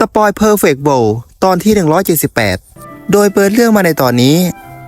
สปอยเพอร์เฟกต์โบตอนที่ 178 โดยเปิดเรื่องมาในตอนนี้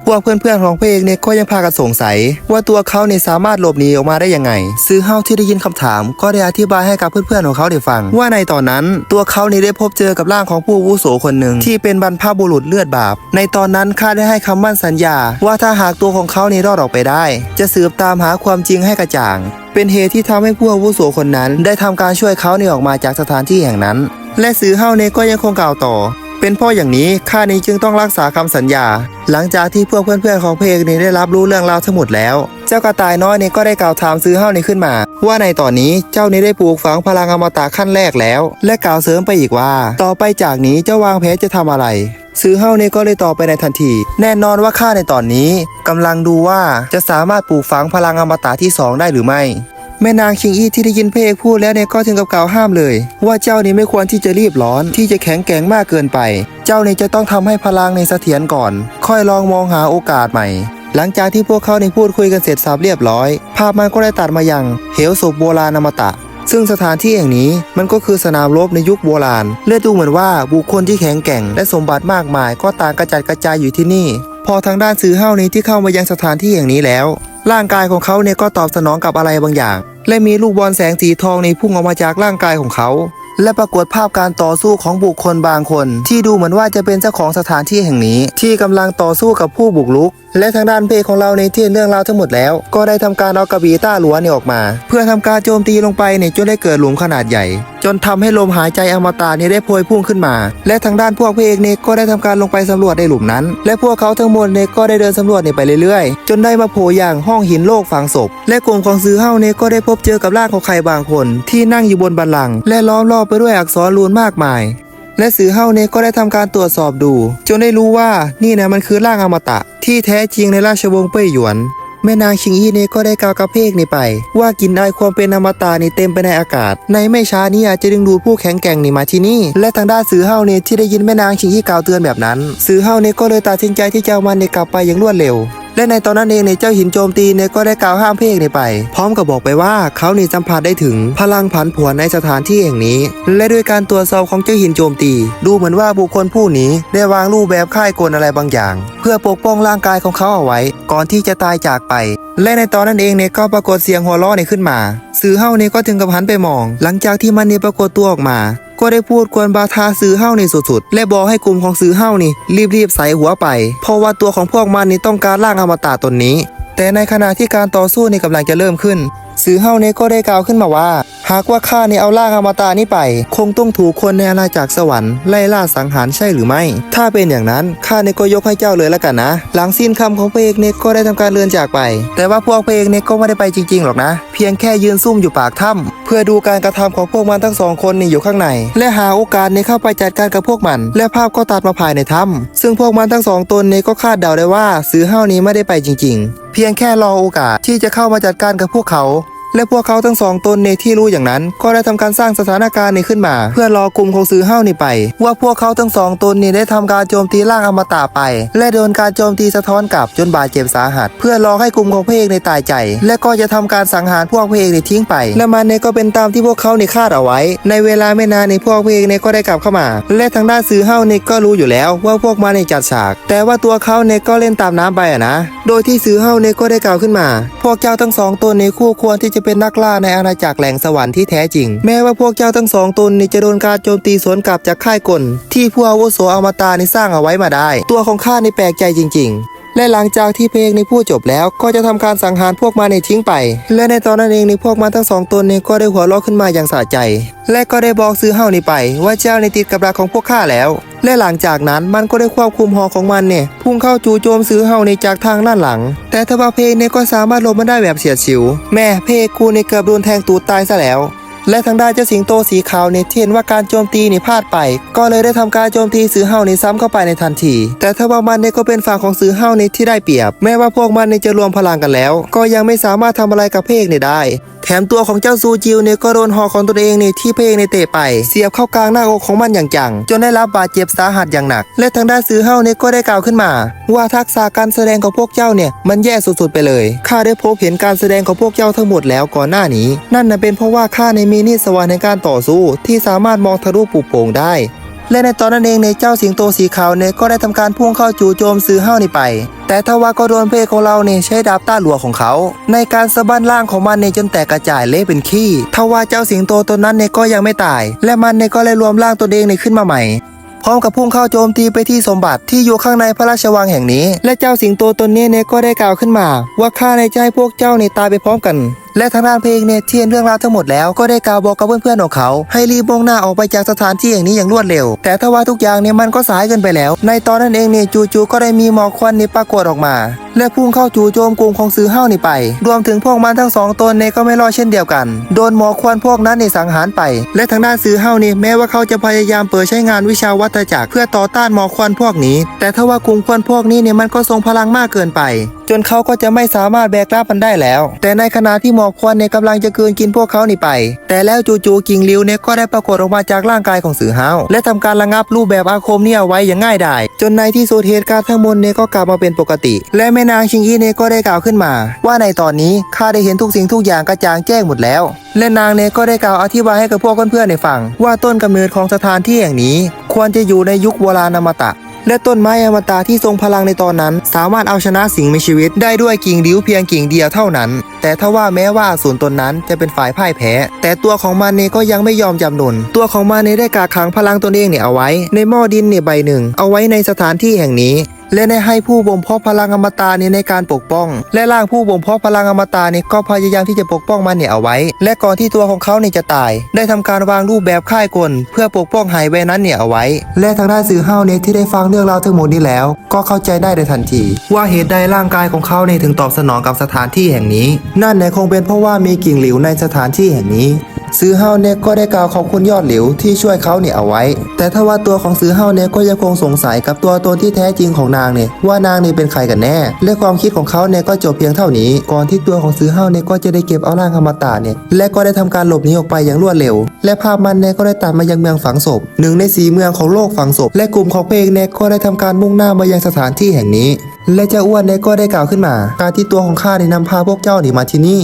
พวกเพื่อนๆของพระเอกเนี่ยก็ยังพากันสงสัย ว่าตัวเขาเนี่ยสามารถหลบหนีออกมาได้ยังไง ซื้อเฮาที่ได้ยินคำถาม ก็ได้อธิบายให้กับเพื่อนๆของเขาได้ฟัง ว่าในตอนนั้น ตัวเขาเนี่ยได้พบเจอกับร่างของผู้วุโสคนหนึ่งที่เป็นบรรพบุรุษเลือดบาป ในตอนนั้นข้าได้ให้คำมั่นสัญญา ว่าถ้าหากตัวของเขาเนี่ยรอดออกไปได้ จะสืบตามหาความจริงให้กระจ่าง เป็นเหตุที่ทำให้ผู้วุโสคนนั้น ได้ทำการช่วยเขาเนี่ยออกมาจากสถานที่แห่งนั้น และสือเฮาเนยก็ยังคงกล่าวต่อ เป็นพ่ออย่างนี้ข้านี้จึงต้องรักษาคำสัญญา หลังจากที่พวกเพื่อนๆของเพลงนี้ได้รับรู้เรื่องราวทั้งหมดแล้ว เจ้ากระต่ายน้อยเนี่ยก็ได้กล่าวถามซื้อเฮ้านี้ขึ้นมา ว่าในตอนนี้เจ้านี้ได้ปลูกฝังพลังอมตะขั้นแรกแล้ว และกล่าวเสริมไปอีกว่า ต่อไปจากนี้เจ้าวางแผนจะทำอะไรซื้อเฮ้านี่ก็เลยตอบไปในทันที แน่นอนว่าข้าในตอนนี้กำลังดูว่าจะสามารถปลูกฝังพลังอมตะที่สองได้หรือไม่ แม่นางคิงอี้ที่ได้ยินพระเอกพูดแล้วเนี่ยก็ถึงกับกล่าวห้ามเลย ว่าเจ้านี่ไม่ควรที่จะรีบร้อนที่จะแข็งแกร่งมากเกินไป เจ้านี่จะต้องทำให้พลังในเสถียรก่อน ค่อยลองมองหาโอกาสใหม่ หลังจากที่พวกเขาในพูดคุยกันเสร็จสับเรียบร้อย ภาพมันก็ได้ตัดมายังเหวศพโบราณอมตะซึ่งสถานที่แห่งนี้มันก็คือสนามรบในยุคโบราณเลือดดูเหมือนว่าบุคคลที่แข็งแกร่ง และสมบัติมากมาย ก็ต่างกระจัดกระจายอยู่ที่นี่ พอทางด้านซื้อเฮ้านี้ที่เข้ามายังสถานที่แห่งนี้แล้ว ร่างกายของเขาเนี่ยก็ตอบสนองกับอะไรบางอย่าง และมีลูกบอลแสงสีทองในพุ่งออกมาจากร่างกายของเขา และปรากฏภาพการต่อสู้ของบุคคลบางคน ที่ดูเหมือนว่าจะเป็นเจ้าของสถานที่แห่งนี้ ที่กำลังต่อสู้กับผู้บุกรุก และทางด้านเพจของเราในที่เรื่องราวทั้งหมดแล้ว ก็ได้ทำการเอากระบี่ต้าหลัวเนี่ยออกมา เพื่อทำการโจมตีลงไปเนี่ยจนได้เกิดหลุมขนาดใหญ่ จนทำให้ลมหายใจอมตะเนี่ยได้พวยพุ่งขึ้นมา และทางด้านพวกพเอกเนี่ยก็ได้ทำการลงไปสำรวจในหลุมนั้น และพวกเขาทั้งหมดเนี่ยก็ได้เดินสำรวจเนี่ยไปเรื่อยๆ จนได้มาโผล่อย่างห้องหินโลกฝังศพและกลุ่มของซื้อเฮ้าเนี่ยก็ได้พบเจอกับร่างของใครบางคน ที่นั่งอยู่บนบันลัง และล้อมรอบไปด้วยอักษรรูนมากมาย และสือเฮ้าเนี่ยก็ได้ทำการตรวจสอบดู จนได้รู้ว่านี่นะมันคือร่างอมตะ ที่แท้จริงในราชวงศ์เป้ยหยวน แม่นางชิงอี้เนี่ยก็ได้กล่าวกับเพกนี่ไป ว่ากินได้ความเป็นอมตะนี่เต็มไปในอากาศ ในไม่ช้านี้อาจจะดึงดูดผู้แข็งแกร่งนี่มาที่นี่ และทางด้านสือเฮ้าเนี่ยที่ได้ยินแม่นางชิงอี้กล่าวเตือนแบบนั้น สือเฮ้าเนี่ยก็เลยตัดสินใจที่จะเอามันเนี่ยกลับไปอย่างรวดเร็ว และในตอนนั้นเองเนี่ยเจ้าหินโจมตีเนี่ยก็ได้กล่าวห้ามเพกเนี่ยไป พร้อมกับบอกไปว่าเขาเนี่สัมผัสได้ถึงพลังผันผวนในสถานที่แห่งนี้ และด้วยการตรวจสอบของเจ้าหินโจมตี ดูเหมือนว่าบุคคลผู้นี้ได้วางรูปแบบค่ายกลอะไรบางอย่าง เพื่อปกป้องร่างกายของเขาเอาไว้ ก่อนที่จะตายจากไป และในตอนนั้นเองเนี่ยก็ปรากฏเสียงหัวเราะเนี่ยขึ้นมาสื่อเฮ้าเนี่ยก็ถึงกับหันไปมอง หลังจากที่มันเนี่ยปรากฏตัวออกมา ก็ได้พูดกวนบาทาซื้อเฮ้านี่สุดๆ และบอกให้กลุ่มของซื้อเฮ้านี่ รีบๆใส่หัวไป เพราะว่าตัวของพวกมันนี่ต้องการร่างอมตะตนนี้ แต่ในขณะที่การต่อสู้นี่กำลังจะเริ่มขึ้น ซื้อเฮ้านี่ก็ได้กล่าวขึ้นมาว่า หากว่าข้านี่เอาร่างอมตะนี้ไป คงต้องถูกคนในอาณาจักรสวรรค์ไล่ล่าสังหารใช่หรือไม่ ถ้าเป็นอย่างนั้นข้าเนี่ก็ยกให้เจ้าเลยละกันนะ หลังสิ้นคำของพระเอกเนี่ยก็ได้ทำการเลือนจากไป แต่ว่าพวกพระเอกเนี่ยก็ไม่ได้ไปจริงๆหรอกนะ เพียงแค่ยืนซุ่มอยู่ปากถ้ำเพื่อดูการกระทำของพวกมันทั้งสองคนนี่อยู่ข้างใน และหาโอกาสในเข้าไปจัดการกับพวกมัน และภาพก็ตัดมาภายในถ้ำซึ่งพวกมันทั้งสองตนเนี่ยก็คาดเดาได้ว่าซื้อเฮานี้ไม่ได้ไปจริง ๆ เพียงแค่รอโอกาสที่จะเข้ามาจัดการกับพวกเขา และพวกเขาทั้งสองตนในที่รู้อย่างนั้น ก็ได้ทำการสร้างสถานการณ์นี้ขึ้นมา เพื่อรอกลุ่มของซื้อเฮ้านี่ไป ว่าพวกเขาทั้งสองตนนี่ได้ทำการโจมตีร่างอมตะไป และโดนการโจมตีสะท้อนกลับจนบาดเจ็บสาหัส เพื่อรอให้กลุ่มของพระเอกในตายใจ และก็จะทำการสังหารพวกพระเอกในทิ้งไป และมันเนี่ยก็เป็นตามที่พวกเขาในคาดเอาไว้ ในเวลาไม่นานในพวกพระเอกเนี่ยก็ได้กลับเข้ามา และทางด้านซื้อเฮ้าเนี่ยก็รู้อยู่แล้วว่าพวกมันในจัดฉาก แต่ว่าตัวเขาเนี่ยก็เล่นตามน้ำไปอะนะ โดยที่ซื้อเฮ้าเนี่ยก็ได้กล่าวขึ้นมา พวกเจ้าทั้งสองตนในคู่ควรที่จะจะเป็นนักล่าในอาณาจักรแหล่งสวรรค์ที่แท้จริง แม้ว่าพวกเจ้าทั้งสองตนนี่จะโดนการโจมตีสวนกลับจากค่ายกลที่ผู้อาวุโสอมตะนี่สร้างเอาไว้มาได้ ตัวของข้านี่แปลกใจจริง ๆ และหลังจากที่เพลงในพูดจบแล้ว ก็จะทำการสังหารพวกมันในทิ้งไป และในตอนนั้นเองในพวกมันทั้งสองตนนี่ก็ได้หัวเราะขึ้นมาอย่างสะใจ และก็ได้บอกซื้อเฮานี่ไป ว่าเจ้าในติดกับรักของพวกข้าแล้ว และหลังจากนั้นมันก็ได้ควบคุมหอของมันเนี่ยพุ่งเข้าจู่โจมซื้อเฮาในจากทางด้านหลัง แต่ทว่าเพกเนี่ยก็สามารถหลบมันได้แบบเฉียดฉิว แม่เพกกูในเกือบโดนแทงตูดตายซะแล้ว และทางด้านเจ้าสิงโตสีขาวเนี่ยที่เห็นว่าการโจมตีนี่พลาดไป ก็เลยได้ทำการโจมตีซื้อเฮาในซ้ำเข้าไปในทันที แต่ถ้าว่ามันเนี่ยก็เป็นฝั่งของซื้อเฮาในที่ได้เปรียบ แม้ว่าพวกมันเนี่ยจะรวมพลังกันแล้ว ก็ยังไม่สามารถทำอะไรกับเพกเนี่ยได้ ถมตัวของเจ้าซูจิวเนี่ยก็โดนหอของตัวเองเนี่ยที่เพลงในเตะไป เสียบเข้ากลางหน้าอกของมันอย่างจัง จนได้รับบาดเจ็บสาหัสอย่างหนัก และทางด้านซื้อเฮ้าเนี่ยก็ได้กล่าวขึ้นมา ว่าทักษะการแสดงของพวกเจ้าเนี่ยมันแย่สุดๆไปเลยข้าได้พบเห็นการแสดงของพวกเจ้าทั้งหมดแล้วก่อนหน้านี้ นั่นน่ะเป็นเพราะว่าข้าในมีนิสวรรค์ในการต่อสู้ที่สามารถมองทะลุปุโป่งได้ และในตอนนั้นเองในเจ้าสิงโตสีขาวเนี่ยก็ได้ทำการพุ่งเข้าจู่โจมซื้อห้านี่ไป แต่ทว่าก็โดนเพศของเราเนี่ยใช้ดาบต้าหลัวของเขา ในการสะบั้นร่างของมันเนี่ยจนแตกกระจายเละเป็นขี้ทว่าเจ้าสิงโตตัวนั้นเนี่ยก็ยังไม่ตาย และมันเนี่ยก็เลยรวมร่างตัวเองเนี่ยขึ้นมาใหม่พร้อมกับพุ่งเข้าโจมตีไปที่สมบัติที่อยู่ข้างในพระราชวังแห่งนี้ และเจ้าสิงโตตนนี้เนี่ยก็ได้กล่าวขึ้นมา ว่าข้าในใจพวกเจ้าเน่ตายไปพร้อมกัน และทางด้านเพลงเนี่ยที่เห็นเรื่องราวทั้งหมดแล้วก็ได้กล่าวบอกกับเพื่อนๆของเขา ให้รีบมุ่งหน้าออกไปจากสถานที่แห่งนี้อย่างรวดเร็ว แต่ถ้าว่าทุกอย่างเนี่ยมันก็สายเกินไปแล้ว ในตอนนั้นเองเนี่ยจู่ๆก็ได้มีหมอกควันเนี่ยปรากฏออกมา และพุ่งเข้าจู่โจมกลุ่มของซื้อห้านี่ไป รวมถึงพวกมันทั้งสองตนเนี่ยก็ไม่รอดเช่นเดียวกัน โดนหมอกควันพวกนั้นในสังหารไป และทางด้านซื้อห้านี่แม้ว่าเขาจะพยายามเปิดใช้งานวิชาวัฏจักรเพื่อต่อต้านหมอกควันพวกนี้ แต่ถ้าว่ากลุ่มควันพวกนี้เนี่ยมันก็ทรงพลังมากเกินไป จนเขาก็จะไม่สามารถแบกรับมันได้แล้ว แต่ในขณะที่หมอกควันเนี่ยกำลังจะกลืนกินพวกเขานี่ไป แต่แล้วจู่ๆกิ่งลิวเนี่ยก็ได้ปรากฏออกมาจากร่างกายของสือห้าวและทำการระงับรูปแบบอาคมเนี่ยเอาไว้อย่างง่ายดายจนในที่สุดเหตุการณ์ทั้งหมดเนี่ยก็กลับมาเป็นปกติ และแม่นางชิงอีเนี่ยก็ได้กล่าวขึ้นมา ว่าในตอนนี้ข้าได้เห็นทุกสิ่งทุกอย่างกระจ่างแจ้งหมดแล้ว และนางเนี่ยก็ได้กล่าวอธิบายให้กับพวกเพื่อนๆในฟังว่าต้นกำเนิดของสถานที่แห่งนี้ ควรจะอยู่ในยุคโบราณอมตะ และต้นไม้อมตะที่ทรงพลังในตอนนั้น สามารถเอาชนะสิ่งมีชีวิตได้ด้วยกิ่งดิ้วเพียงกิ่งเดียวเท่านั้น แต่ถ้าว่าแม้ว่าส่วนตนนั้นจะเป็นฝ่ายพ่ายแพ้ แต่ตัวของมันเน่ก็ยังไม่ยอมจำนน ตัวของมันเน่ได้กาขังพลังตนเองเนี่ยเอาไว้ ในหม้อดินเนี่ยใบหนึ่ง เอาไว้ในสถานที่แห่งนี้ และได้ให้ผู้บ่มเพาะพลังอมตะนี่ยในการปกป้อง และร่างผู้บ่มเพาะพลังอมตะนี่ยก็พยายามที่จะปกป้องมันเนี่ยเอาไว้ และก่อนที่ตัวของเขาเนี่ยจะตาย ได้ทำการวางรูปแบบค่ายกล เพื่อปกป้องไหไว้นั้นเนี่ยเอาไว้ และทางด้านสื่อเฮาเนี่ยที่ได้ฟังเรื่องราวทั้งหมดนี้แล้ว ก็เข้าใจได้ในทันที ว่าเหตุใดร่างกายของเขาเนี่ยถึงตอบสนองกับสถานที่แห่งนี้ นั่นเนี่ยคงเป็นเพราะว่ามีกิ่งหลิวในสถานที่แห่งนี้ ซื้อเฮาเนี่ยก็ได้กล่าวขอบคุณยอดหลิวที่ช่วยเขาเนี่ยเอาไว้ แต่ถ้าว่าตัวของซื้อเฮาเนี่ยก็ยังคงสงสัยกับตัวตนที่แท้จริงของนางเนี่ยว่านางเนี่ยเป็นใครกันแน่ และความคิดของเขาเนี่ยก็จบเพียงเท่านี้ ก่อนที่ตัวของซื้อเฮาเนี่ยก็จะได้เก็บเอาร่างอมตะเนี่ยและก็ได้ทำการหลบหนีออกไปอย่างรวดเร็ว และภาพมันเนี่ยก็ได้ตัดมายังเมืองฝังศพหนึ่งในสีเมืองของโลกฝังศพและกลุ่มของเพลงเนี่ยก็ได้ทำการมุ่งหน้ามายังสถานที่แห่งนี้และเจ้าอ้วนเนี่ยก็ได้กล่าวขึ้นมา การที่ตัวของข้าได้นำพาพวกเจ้าหนีมาที่นี่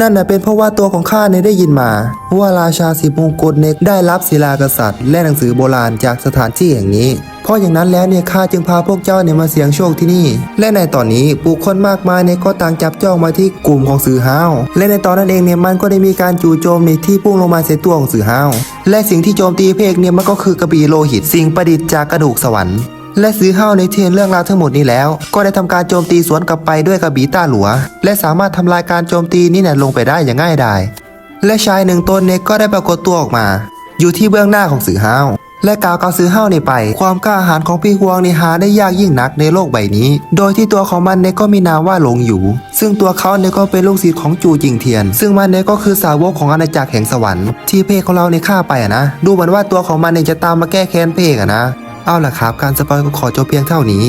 นั่นน่ะเป็นเพราะว่าตัวของข้าเนี่ยได้ยินมา ว่าราชาสิบมงกุฎเนี่ยได้รับศิลากษัตริย์ และหนังสือโบราณจากสถานที่แห่งนี้ เพราะอย่างนั้นแล้วเนี่ยข้าจึงพาพวกเจ้าเนี่ยมาเสี่ยงโชคที่นี่ และในตอนนี้ผู้คนมากมายเนี่ยก็ต่างจับจ้องมาที่กลุ่มของสือห้าวและในตอนนั้นเองเนี่ยมันก็ได้มีการจู่โจมในที่พุ่งลงมาใส่ตัวของสือห้าวและสิ่งที่โจมตีเพกเนี่ยมันก็คือกระบี่โลหิตสิ่งประดิษฐ์จากกระดูกสวรรค์ และซื้อห้าในเทียนเรื่องราวทั้งหมดนี้แล้ว ก็ได้ทำการโจมตีสวนกลับไปด้วยกระบี่ต้าหลัว และสามารถทำลายการโจมตีนี้เนี่ยลงไปได้อย่างง่ายดายและชายหนึ่งตนเนี่ยก็ได้ปรากฏตัวออกมา อยู่ที่เบื้องหน้าของสือห้าและกล่าวกับสือห้าวนี่ไป ความกล้าหาญของพี่ฮวงในหาได้ยากยิ่งนักในโลกใบนี้ โดยที่ตัวของมันเนี่ยก็มีนามว่าหลงอยู่ ซึ่งตัวเขาเนี่ยก็เป็นลูกศิษย์ของจูจิงเทียน ซึ่งมันเนี่ยก็คือสาวกของอาณาจักรแห่งสวรรค์ที่เพศของเราในฆ่าไปอะนะ ดูเหมือนว่าตัวของมันเนี่ยจะตามมาแก้แค้นเพศอะนะ เอาล่ะครับ การสปอยก็ขอจบเพียงเท่านี้